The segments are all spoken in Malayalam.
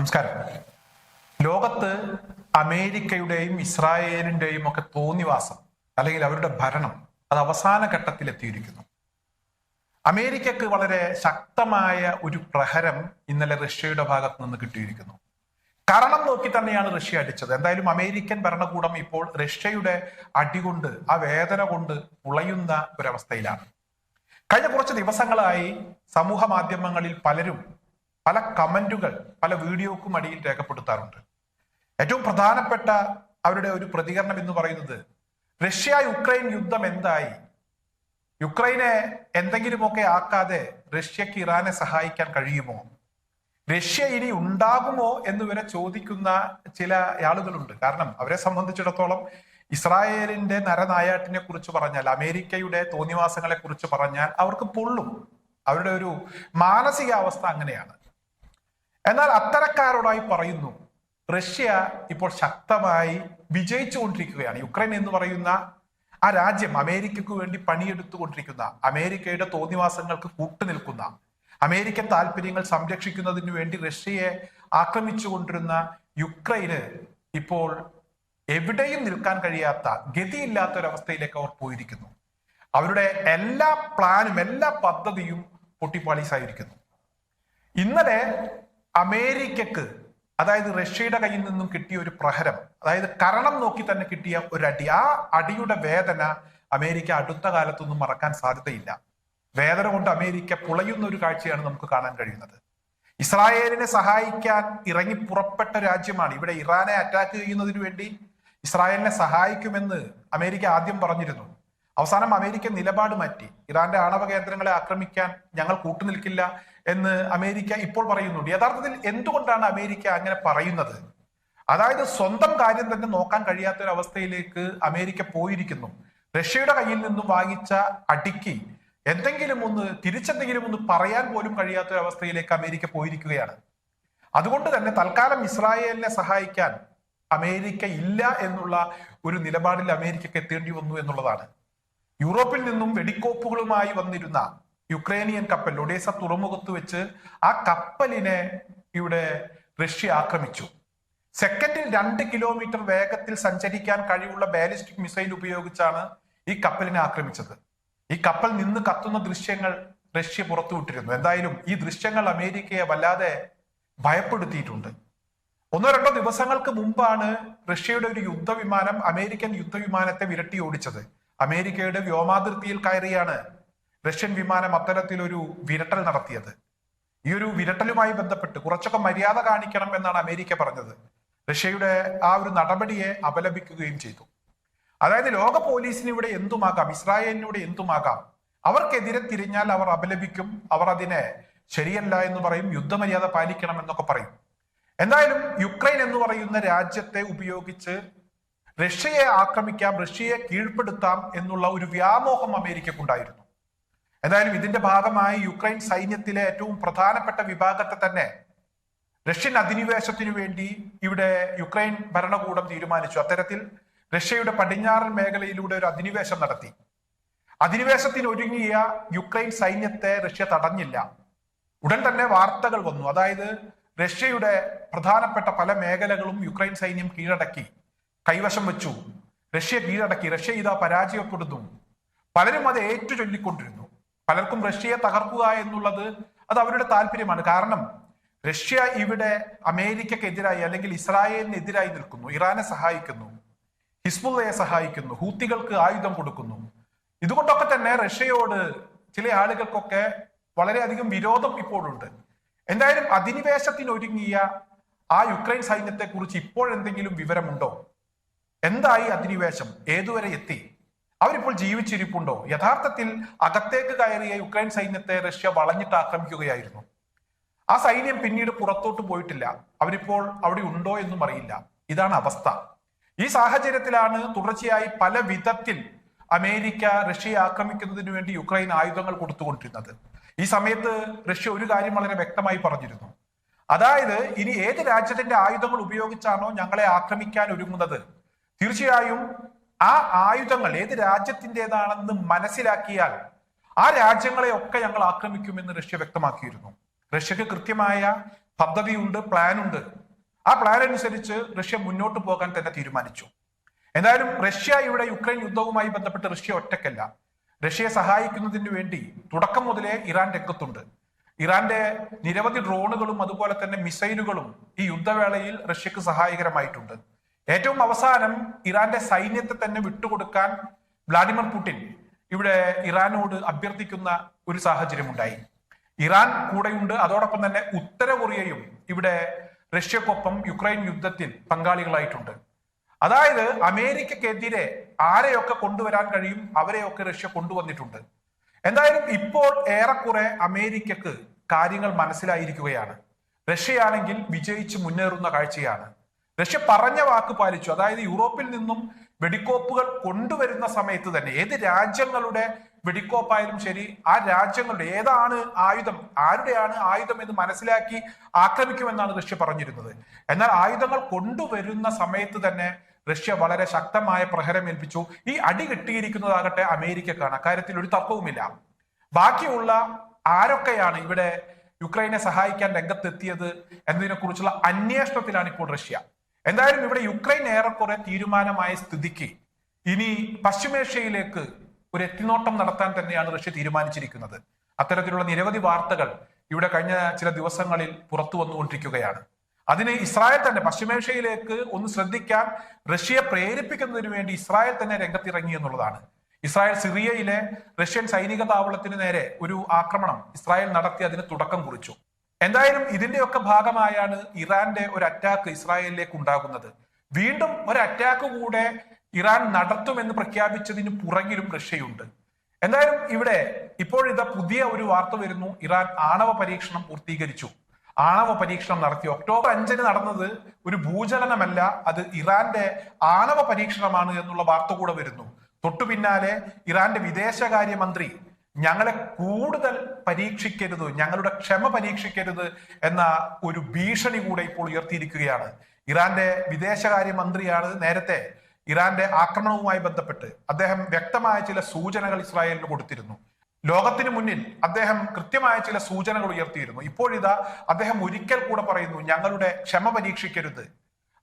നമസ്കാരം. ലോകത്ത് അമേരിക്കയുടെയും ഇസ്രായേലിന്റെയും ഒക്കെ തോന്നിവാസം അല്ലെങ്കിൽ അവരുടെ ഭരണം അത് അവസാന ഘട്ടത്തിൽ എത്തിയിരിക്കുന്നു. അമേരിക്കക്ക് വളരെ ശക്തമായ ഒരു പ്രഹരം ഇന്നലെ റഷ്യയുടെ ഭാഗത്ത് നിന്ന് കിട്ടിയിരിക്കുന്നു. കാരണം നോക്കി തന്നെയാണ് റഷ്യ അടിച്ചത്. എന്തായാലും അമേരിക്കൻ ഭരണകൂടം ഇപ്പോൾ റഷ്യയുടെ അടികൊണ്ട് ആ വേദന കൊണ്ട് ഉളയുന്ന ഒരവസ്ഥയിലാണ്. കഴിഞ്ഞ കുറച്ച് ദിവസങ്ങളായി സമൂഹ മാധ്യമങ്ങളിൽ പലരും പല കമന്റുകൾ പല വീഡിയോക്കും അടിയിൽ രേഖപ്പെടുത്താറുണ്ട്. ഏറ്റവും പ്രധാനപ്പെട്ട അവരുടെ ഒരു പ്രതികരണം എന്ന് പറയുന്നത് റഷ്യ യുക്രൈൻ യുദ്ധം എന്തായി? യുക്രൈനെ എന്തെങ്കിലുമൊക്കെ ആക്കാതെ റഷ്യക്ക് ഇറാനെ സഹായിക്കാൻ കഴിയുമോ? റഷ്യ ഇനി ഉണ്ടാകുമോ എന്ന് വരെ ചോദിക്കുന്ന ചില ആളുകളുണ്ട്. കാരണം അവരെ സംബന്ധിച്ചിടത്തോളം ഇസ്രായേലിന്റെ നരനായാട്ടിനെ കുറിച്ച് പറഞ്ഞാൽ അമേരിക്കയുടെ തോന്നിവാസങ്ങളെ കുറിച്ച് പറഞ്ഞാൽ അവർക്ക് പൊള്ളും. അവരുടെ ഒരു മാനസികാവസ്ഥ അങ്ങനെയാണ്. എന്നാൽ അത്തരക്കാരോടായി പറയുന്നു റഷ്യ ഇപ്പോൾ ശക്തമായി വിജയിച്ചുകൊണ്ടിരിക്കുകയാണ്. യുക്രൈൻ എന്ന് പറയുന്ന ആ രാജ്യം അമേരിക്കയ്ക്ക് വേണ്ടി പണിയെടുത്തുകൊണ്ടിരിക്കുന്ന അമേരിക്കയുടെ തോന്നിവാസങ്ങൾക്ക് കൂട്ടുനിൽക്കുന്ന അമേരിക്കൻ താല്പര്യങ്ങൾ സംരക്ഷിക്കുന്നതിന് വേണ്ടി റഷ്യയെ ആക്രമിച്ചുകൊണ്ടിരുന്ന യുക്രൈന് ഇപ്പോൾ എവിടെയും നിൽക്കാൻ കഴിയാത്ത ഗതിയില്ലാത്ത ഒരവസ്ഥയിലേക്ക് അവർ പോയിരിക്കുന്നു. അവരുടെ എല്ലാ പ്ലാനും എല്ലാ പദ്ധതിയും പൊട്ടിപ്പാളീസായിരിക്കുന്നു. ഇന്നലെ അമേരിക്കക്ക് അതായത് റഷ്യയുടെ കയ്യിൽ നിന്നും കിട്ടിയ ഒരു പ്രഹരം അതായത് കരണം നോക്കി തന്നെ കിട്ടിയ ഒരു അടി ആ അടിയുടെ വേദന അമേരിക്ക അടുത്ത കാലത്തൊന്നും മറക്കാൻ സാധ്യതയില്ല. വേദന കൊണ്ട് അമേരിക്ക പുളയുന്ന ഒരു കാഴ്ചയാണ് നമുക്ക് കാണാൻ കഴിയുന്നത്. ഇസ്രായേലിനെ സഹായിക്കാൻ ഇറങ്ങി പുറപ്പെട്ട രാജ്യമാണ് ഇവിടെ ഇറാനെ അറ്റാക്ക് ചെയ്യുന്നതിന് വേണ്ടി. ഇസ്രായേലിനെ സഹായിക്കുമെന്ന് അമേരിക്ക ആദ്യം പറഞ്ഞിരുന്നു. അവസാനം അമേരിക്ക നിലപാട് മാറ്റി. ഇറാന്റെ ആണവ കേന്ദ്രങ്ങളെ ആക്രമിക്കാൻ ഞങ്ങൾ കൂട്ടുനിൽക്കില്ല. എന്ന് അമേരിക്ക ഇപ്പോൾ പറയുന്നുണ്ട്. യഥാർത്ഥത്തിൽ എന്തുകൊണ്ടാണ് അമേരിക്ക അങ്ങനെ പറയുന്നത്? അതായത് സ്വന്തം കാര്യം തന്നെ നോക്കാൻ കഴിയാത്ത ഒരു അവസ്ഥയിലേക്ക് അമേരിക്ക പോയിരിക്കുന്നു. റഷ്യയുടെ കയ്യിൽ നിന്നും വാങ്ങിച്ച അടിക്ക് എന്തെങ്കിലും ഒന്ന് തിരിച്ചെന്തെങ്കിലും ഒന്ന് പറയാൻ പോലും കഴിയാത്ത ഒരു അവസ്ഥയിലേക്ക് അമേരിക്ക പോയിരിക്കുകയാണ്. അതുകൊണ്ട് തന്നെ തൽക്കാലം ഇസ്രായേലിനെ സഹായിക്കാൻ അമേരിക്ക ഇല്ല എന്നുള്ള ഒരു നിലപാടിൽ അമേരിക്കക്ക് എത്തേണ്ടി വന്നു എന്നുള്ളതാണ്. യൂറോപ്പിൽ നിന്നും വെടിക്കോപ്പുകളുമായി വന്നിരുന്ന യുക്രൈനിയൻ കപ്പൽ ഒഡേസ തുറമുഖത്ത് വെച്ച് ആ കപ്പലിനെ ഇവിടെ റഷ്യ ആക്രമിച്ചു. സെക്കൻഡിൽ രണ്ട് കിലോമീറ്റർ വേഗത്തിൽ സഞ്ചരിക്കാൻ കഴിവുള്ള ബാലിസ്റ്റിക് മിസൈൽ ഉപയോഗിച്ചാണ് ഈ കപ്പലിനെ ആക്രമിച്ചത്. ഈ കപ്പൽ നിന്ന് കത്തുന്ന ദൃശ്യങ്ങൾ റഷ്യ പുറത്തുവിട്ടിരുന്നു എന്തായാലും ഈ ദൃശ്യങ്ങൾ അമേരിക്കയെ വല്ലാതെ ഭയപ്പെടുത്തിയിട്ടുണ്ട്. ഒന്നോ രണ്ടോ ദിവസങ്ങൾക്ക് മുമ്പാണ് റഷ്യയുടെ ഒരു യുദ്ധവിമാനം അമേരിക്കൻ യുദ്ധവിമാനത്തെ വിരട്ടി ഓടിച്ചത്. അമേരിക്കയുടെ വ്യോമാതിർത്തിയിൽ കയറിയാണ് റഷ്യൻ വിമാനം അത്തരത്തിലൊരു വിരട്ടൽ നടത്തിയത്. ഈ ഒരു വിരട്ടലുമായി ബന്ധപ്പെട്ട് കുറച്ചൊക്കെ മര്യാദ കാണിക്കണം എന്നാണ് അമേരിക്ക പറഞ്ഞത്. റഷ്യയുടെ ആ ഒരു നടപടിയെ അപലപിക്കുകയും ചെയ്തു. അതായത് ലോക പോലീസിന് ഇവിടെ എന്തുമാകാം? ഇസ്രായേലിന് എന്തുമാകാം? അവർക്കെതിരെ തിരിഞ്ഞാൽ അവർ അപലപിക്കും. അവർ അതിനെ ശരിയല്ല എന്ന് പറയും. യുദ്ധമര്യാദ പാലിക്കണം എന്നൊക്കെ പറയും. എന്തായാലും യുക്രൈൻ എന്ന് പറയുന്ന രാജ്യത്തെ ഉപയോഗിച്ച് റഷ്യയെ ആക്രമിക്കാം റഷ്യയെ കീഴ്പ്പെടുത്താം എന്നുള്ള ഒരു വ്യാമോഹം അമേരിക്കക്കുണ്ടായിരുന്നു. എന്തായാലും ഇതിന്റെ ഭാഗമായി യുക്രൈൻ സൈന്യത്തിലെ ഏറ്റവും പ്രധാനപ്പെട്ട വിഭാഗത്തെ തന്നെ റഷ്യൻ അധിനിവേശത്തിനു വേണ്ടി ഇവിടെ യുക്രൈൻ ഭരണകൂടം തീരുമാനിച്ചു. അത്തരത്തിൽ റഷ്യയുടെ പടിഞ്ഞാറൻ മേഖലയിലൂടെ ഒരു അധിനിവേശം നടത്തി. അധിനിവേശത്തിന് ഒരുങ്ങിയ യുക്രൈൻ സൈന്യത്തെ റഷ്യ തടഞ്ഞില്ല. ഉടൻ തന്നെ വാർത്തകൾ വന്നു. അതായത് റഷ്യയുടെ പ്രധാനപ്പെട്ട പല മേഖലകളും യുക്രൈൻ സൈന്യം കീഴടക്കി കൈവശം വെച്ചു. റഷ്യ കീഴടക്കി. റഷ്യ ഇതാ പരാജയപ്പെടുന്നു. പലരും അത് ഏറ്റു ചൊല്ലിക്കൊണ്ടിരുന്നു പലർക്കും റഷ്യയെ തകർക്കുക എന്നുള്ളത് അത് അവരുടെ താല്പര്യമാണ്. കാരണം റഷ്യ ഇവിടെ അമേരിക്കക്കെതിരായി അല്ലെങ്കിൽ ഇസ്രായേലിനെതിരായി നിൽക്കുന്നു. ഇറാനെ സഹായിക്കുന്നു. ഹിസ്ബുള്ളയെ സഹായിക്കുന്നു. ഹൂത്തികൾക്ക് ആയുധം കൊടുക്കുന്നു. ഇതുകൊണ്ടൊക്കെ തന്നെ റഷ്യയോട് ചില ആളുകൾക്കൊക്കെ വളരെയധികം വിരോധം ഇപ്പോഴുണ്ട്. എന്തായാലും അധിനിവേശത്തിനൊരുങ്ങിയ ആ യുക്രൈൻ സൈന്യത്തെ കുറിച്ച് ഇപ്പോഴെന്തെങ്കിലും വിവരമുണ്ടോ? എന്തായി അധിനിവേശം? ഏതുവരെ എത്തി? അവരിപ്പോൾ ജീവിച്ചിരിപ്പുണ്ടോ? യഥാർത്ഥത്തിൽ അകത്തേക്ക് കയറിയ യുക്രൈൻ സൈന്യത്തെ റഷ്യ വളഞ്ഞിട്ട് ആക്രമിക്കുകയായിരുന്നു. ആ സൈന്യം പിന്നീട് പുറത്തോട്ട് പോയിട്ടില്ല. അവരിപ്പോൾ അവിടെ ഉണ്ടോ എന്നും അറിയില്ല. ഇതാണ് അവസ്ഥ. ഈ സാഹചര്യത്തിലാണ് തുടർച്ചയായി പല വിധത്തിൽ അമേരിക്ക റഷ്യയെ ആക്രമിക്കുന്നതിന് വേണ്ടി യുക്രൈൻ ആയുധങ്ങൾ കൊടുത്തുകൊണ്ടിരുന്നത്. ഈ സമയത്ത് റഷ്യ ഒരു കാര്യം വളരെ വ്യക്തമായി പറഞ്ഞിരുന്നു. അതായത് ഇനി ഏത് രാജ്യത്തിന്റെ ആയുധങ്ങൾ ഉപയോഗിച്ചാണോ ഞങ്ങളെ ആക്രമിക്കാൻ ഒരുങ്ങുന്നത്? തീർച്ചയായും ആ ആയുധങ്ങൾ ഏത് രാജ്യത്തിന്റെതാണെന്ന് മനസ്സിലാക്കിയാൽ ആ രാജ്യങ്ങളെ ഒക്കെ ഞങ്ങൾ ആക്രമിക്കുമെന്ന് റഷ്യ വ്യക്തമാക്കിയിരുന്നു. റഷ്യക്ക് കൃത്യമായ പദ്ധതിയുണ്ട് പ്ലാനുണ്ട്. ആ പ്ലാൻ അനുസരിച്ച് റഷ്യ മുന്നോട്ട് പോകാൻ തന്നെ തീരുമാനിച്ചു. എന്തായാലും റഷ്യ ഇവിടെ യുക്രൈൻ യുദ്ധവുമായി ബന്ധപ്പെട്ട് റഷ്യ ഒറ്റക്കല്ല റഷ്യയെ സഹായിക്കുന്നതിന് വേണ്ടി തുടക്കം മുതലേ ഇറാൻ രംഗത്തുണ്ട്. ഇറാന്റെ നിരവധി ഡ്രോണുകളും അതുപോലെ തന്നെ മിസൈലുകളും ഈ യുദ്ധവേളയിൽ റഷ്യക്ക് സഹായകരമായിട്ടുണ്ട്. ഏറ്റവും അവസാനം ഇറാന്റെ സൈന്യത്തെ തന്നെ വിട്ടുകൊടുക്കാൻ വ്ളാഡിമിർ പുടിൻ ഇവിടെ ഇറാനോട് അഭ്യർത്ഥിക്കുന്ന ഒരു സാഹചര്യം ഉണ്ടായി ഇറാൻ കൂടെയുണ്ട്. അതോടൊപ്പം തന്നെ ഉത്തര കൊറിയയും ഇവിടെ റഷ്യക്കൊപ്പം യുക്രൈൻ യുദ്ധത്തിൽ പങ്കാളികളായിട്ടുണ്ട്. അതായത് അമേരിക്കക്കെതിരെ ആരെയൊക്കെ കൊണ്ടുവരാൻ കഴിയും അവരെയൊക്കെ റഷ്യ കൊണ്ടുവന്നിട്ടുണ്ട്. എന്തായാലും ഇപ്പോൾ ഏറെക്കുറെ അമേരിക്കക്ക് കാര്യങ്ങൾ മനസ്സിലായിരിക്കുകയാണ്. റഷ്യയാണെങ്കിൽ വിജയിച്ച് മുന്നേറുന്ന കാഴ്ചയാണ്. റഷ്യ പറഞ്ഞ വാക്ക് പാലിച്ചു. അതായത് യൂറോപ്പിൽ നിന്നും വെടിക്കോപ്പുകൾ കൊണ്ടുവരുന്ന സമയത്ത് തന്നെ ഏത് രാജ്യങ്ങളുടെ വെടിക്കോപ്പായാലും ശരി ആ രാജ്യങ്ങളുടെ ഏതാണ് ആയുധം ആരുടെയാണ് ആയുധം എന്ന് മനസ്സിലാക്കി ആക്രമിക്കുമെന്നാണ് റഷ്യ പറഞ്ഞിരുന്നത്. എന്നാൽ ആയുധങ്ങൾ കൊണ്ടുവരുന്ന സമയത്ത് തന്നെ റഷ്യ വളരെ ശക്തമായ പ്രഹരം ഏൽപ്പിച്ചു. ഈ അടി കിട്ടിയിരിക്കുന്നതാകട്ടെ അമേരിക്കക്കാണ്. അക്കാര്യത്തിൽ ഒരു തർക്കവുമില്ല. ബാക്കിയുള്ള ആരൊക്കെയാണ് ഇവിടെ യുക്രൈനെ സഹായിക്കാൻ രംഗത്തെത്തിയത് എന്നതിനെ കുറിച്ചുള്ള അന്വേഷണത്തിലാണ് ഇപ്പോൾ റഷ്യ. എന്തായാലും ഇവിടെ യുക്രൈൻ ഏറെക്കുറെ തീരുമാനമായ സ്ഥിതിക്ക് ഇനി പശ്ചിമേഷ്യയിലേക്ക് ഒരു എത്തിനോട്ടം നടത്താൻ തന്നെയാണ് റഷ്യ തീരുമാനിച്ചിരിക്കുന്നത്. അത്തരത്തിലുള്ള നിരവധി വാർത്തകൾ ഇവിടെ കഴിഞ്ഞ ചില ദിവസങ്ങളിൽ പുറത്തു വന്നുകൊണ്ടിരിക്കുകയാണ്. അതിന് ഇസ്രായേൽ തന്നെ പശ്ചിമേഷ്യയിലേക്ക് ഒന്ന് ശ്രദ്ധിക്കാൻ റഷ്യയെ പ്രേരിപ്പിക്കുന്നതിന് വേണ്ടി ഇസ്രായേൽ തന്നെ രംഗത്തിറങ്ങി എന്നുള്ളതാണ്. ഇസ്രായേൽ സിറിയയിലെ റഷ്യൻ സൈനിക താവളത്തിന് നേരെ ഒരു ആക്രമണം ഇസ്രായേൽ നടത്തി അതിന് തുടക്കം കുറിച്ചു. എന്തായാലും ഇതിന്റെയൊക്കെ ഭാഗമായാണ് ഇറാന്റെ ഒരു അറ്റാക്ക് ഇസ്രായേലിലേക്ക് ഉണ്ടാകുന്നത്. വീണ്ടും ഒരു അറ്റാക്ക് കൂടെ ഇറാൻ നടത്തുമെന്ന് പ്രഖ്യാപിച്ചതിന് പുറകിലും റഷ്യയുണ്ട്. എന്തായാലും ഇവിടെ ഇപ്പോഴിതാ പുതിയ ഒരു വാർത്ത വരുന്നു. ഇറാൻ ആണവ പരീക്ഷണം പൂർത്തീകരിച്ചു. ആണവ പരീക്ഷണം നടത്തി. ഒക്ടോബർ അഞ്ചിന് നടന്നത് ഒരു ഭൂചലനമല്ല അത് ഇറാന്റെ ആണവ പരീക്ഷണമാണ് എന്നുള്ള വാർത്ത കൂടെ വരുന്നു. തൊട്ടു പിന്നാലെ ഇറാന്റെ വിദേശകാര്യമന്ത്രി ഞങ്ങളെ കൂടുതൽ പരീക്ഷിക്കരുത് ഞങ്ങളുടെ ക്ഷമ പരീക്ഷിക്കരുത് എന്ന ഒരു ഭീഷണി കൂടെ ഇപ്പോൾ ഉയർത്തിയിരിക്കുകയാണ്. ഇറാന്റെ വിദേശകാര്യമന്ത്രിയാണ് നേരത്തെ ഇറാന്റെ ആക്രമണവുമായി ബന്ധപ്പെട്ട് അദ്ദേഹം വ്യക്തമായ ചില സൂചനകൾ ഇസ്രായേലിന് കൊടുത്തിരുന്നു. ലോകത്തിന് മുന്നിൽ അദ്ദേഹം കൃത്യമായ ചില സൂചനകൾ ഉയർത്തിയിരുന്നു. ഇപ്പോഴിതാ അദ്ദേഹം ഒരിക്കൽ കൂടെ പറയുന്നു ഞങ്ങളുടെ ക്ഷമ പരീക്ഷിക്കരുത്.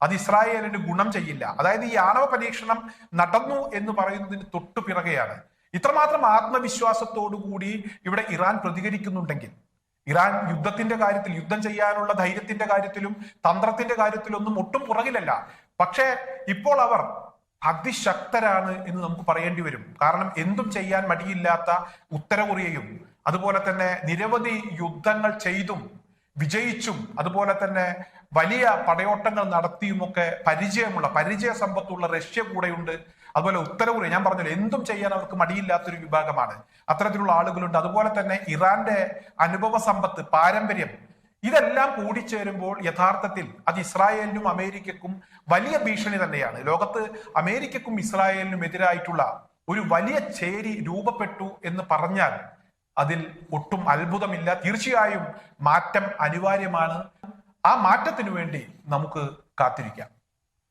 അത് ഇസ്രായേലിന് ഗുണം ചെയ്യില്ല. അതായത് ഈ ആണവ പരീക്ഷണം നടന്നു എന്ന് പറയുന്നതിന് തൊട്ടു പിറകെയാണ്. ഇത്രമാത്രം ആത്മവിശ്വാസത്തോടു കൂടി ഇവിടെ ഇറാൻ പ്രതികരിക്കുന്നുണ്ടെങ്കിൽ ഇറാൻ യുദ്ധത്തിന്റെ കാര്യത്തിൽ യുദ്ധം ചെയ്യാനുള്ള ധൈര്യത്തിന്റെ കാര്യത്തിലും തന്ത്രത്തിന്റെ കാര്യത്തിലും ഒന്നും ഒട്ടും പുറകിലല്ല. പക്ഷേ ഇപ്പോൾ അവർ അതിശക്തരാണ് എന്ന് നമുക്ക് പറയേണ്ടി വരും. കാരണം എന്തും ചെയ്യാൻ മടിയില്ലാത്ത ഉത്തര കൊറിയയും അതുപോലെ തന്നെ നിരവധി യുദ്ധങ്ങൾ ചെയ്തും വിജയിച്ചും അതുപോലെ തന്നെ വലിയ പടയോട്ടങ്ങൾ നടത്തിയുമൊക്കെ പരിചയമുള്ള പരിചയ സമ്പത്തുള്ള റഷ്യ കൂടെയുണ്ട് അതുപോലെ ഉത്തര ഞാൻ പറഞ്ഞല്ലോ എന്തും ചെയ്യാൻ അവർക്ക് മടിയില്ലാത്തൊരു വിഭാഗമാണ്. അത്തരത്തിലുള്ള ആളുകളുണ്ട്. അതുപോലെ തന്നെ ഇറാന്റെ അനുഭവ സമ്പത്ത് പാരമ്പര്യം ഇതെല്ലാം കൂടിച്ചേരുമ്പോൾ യഥാർത്ഥത്തിൽ അത് ഇസ്രായേലിനും അമേരിക്കക്കും വലിയ ഭീഷണി തന്നെയാണ്. ലോകത്ത് അമേരിക്കക്കും ഇസ്രായേലിനും എതിരായിട്ടുള്ള ഒരു വലിയ ചേരി രൂപപ്പെട്ടു എന്ന് പറഞ്ഞാൽ അതിൽ ഒട്ടും അത്ഭുതമില്ല. തീർച്ചയായും മാറ്റം അനിവാര്യമാണ്. ആ മാറ്റത്തിനു വേണ്ടി നമുക്ക് കാത്തിരിക്കാം.